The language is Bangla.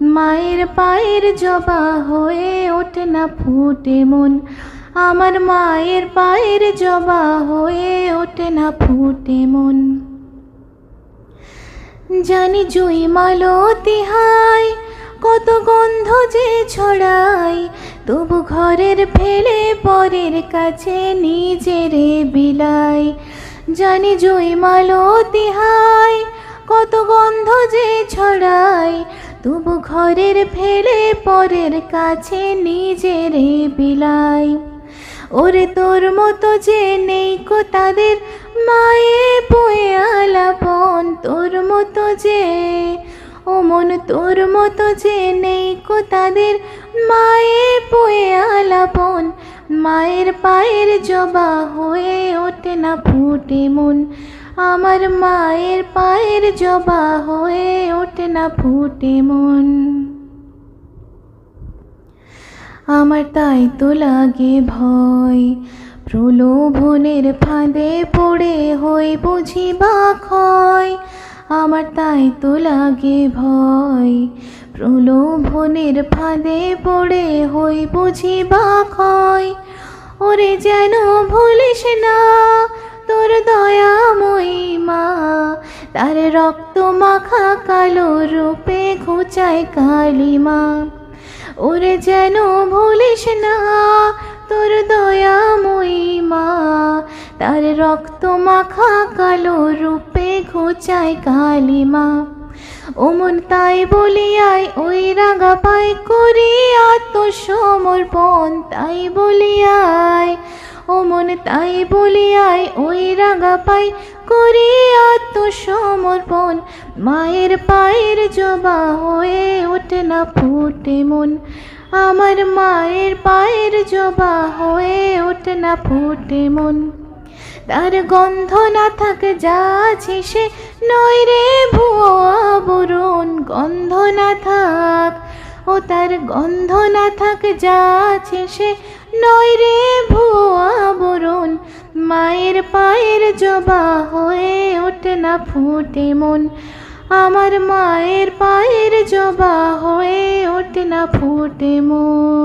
মায়ের পায়ের জবা হয়ে ওঠে না ফুটে মন। আমার মায়ের পায়ের জবা হয়ে ওঠে না ফুটে মন। জানি জুই মালতি হাই কত গন্ধ যে ছড়াই তবু ঘরের ফেলে পরের কাছে নিজেরে বিলাই। জানি জুই মালতি হাই কত গন্ধ যে ছড়াই তবু ঘরের ফেলে পরের কাছে নিজেরে বিলাই। ওরে তোর মতো যে নেই কো তাদের মায়ে বয়ে আলাপন তোর মতো যে, ও মন তোর মতো যে নেই কো তাদের মায়ে বয়ে আলাপন মায়ের পায়ের জবা হয়ে ওঠে না ফুটে মন। আমার মায়ের পায়ের জবা হয়ে ওঠে না ফুটে মন। আমার তাই তো লাগে ভয়। প্রলোভনের ফাঁদে পড়ে হই বুঝি বা ক্ষয়। আমার তাই তো লাগে ভয়। প্রলোভনের ফাঁদে পড়ে হই বুঝি বা ক্ষয় ওরে যেন ভুলিস না তোর দয়াময়ী মা, তার রক্ত মাখা কালো রূপে ঘুচায় কালিমা ওরে যেন ভুলিস না তোর দয়াময়ী মা, তার রক্ত মাখা কালো রূপে ঘুচায় কালিমা ওমন তাই বলিয়াই ওই রাগা পাই করি আত্মসমর্পণ তাই বলিয়াই। ও মন তাই বলিয়াই ওই রাগা পাই করি আত্মসমর্পণ মায়ের পায়ের জবা হয়ে ওঠে না ফুটে মন। আমার মায়ের পায়ের জবা হয়ে ওঠে না ফুটে মন। তার গন্ধ না থাক যা সে নয় রে ভুয়া। ও তার গন্ধ না থাক, যা আছে সে নয় রে ভুয়া বরণ। মায়ের পায়ের জবা হয়ে ওঠে না ফুটে মন। আমার মায়ের পায়ের জবা হয়ে ওঠে না ফুটে মন।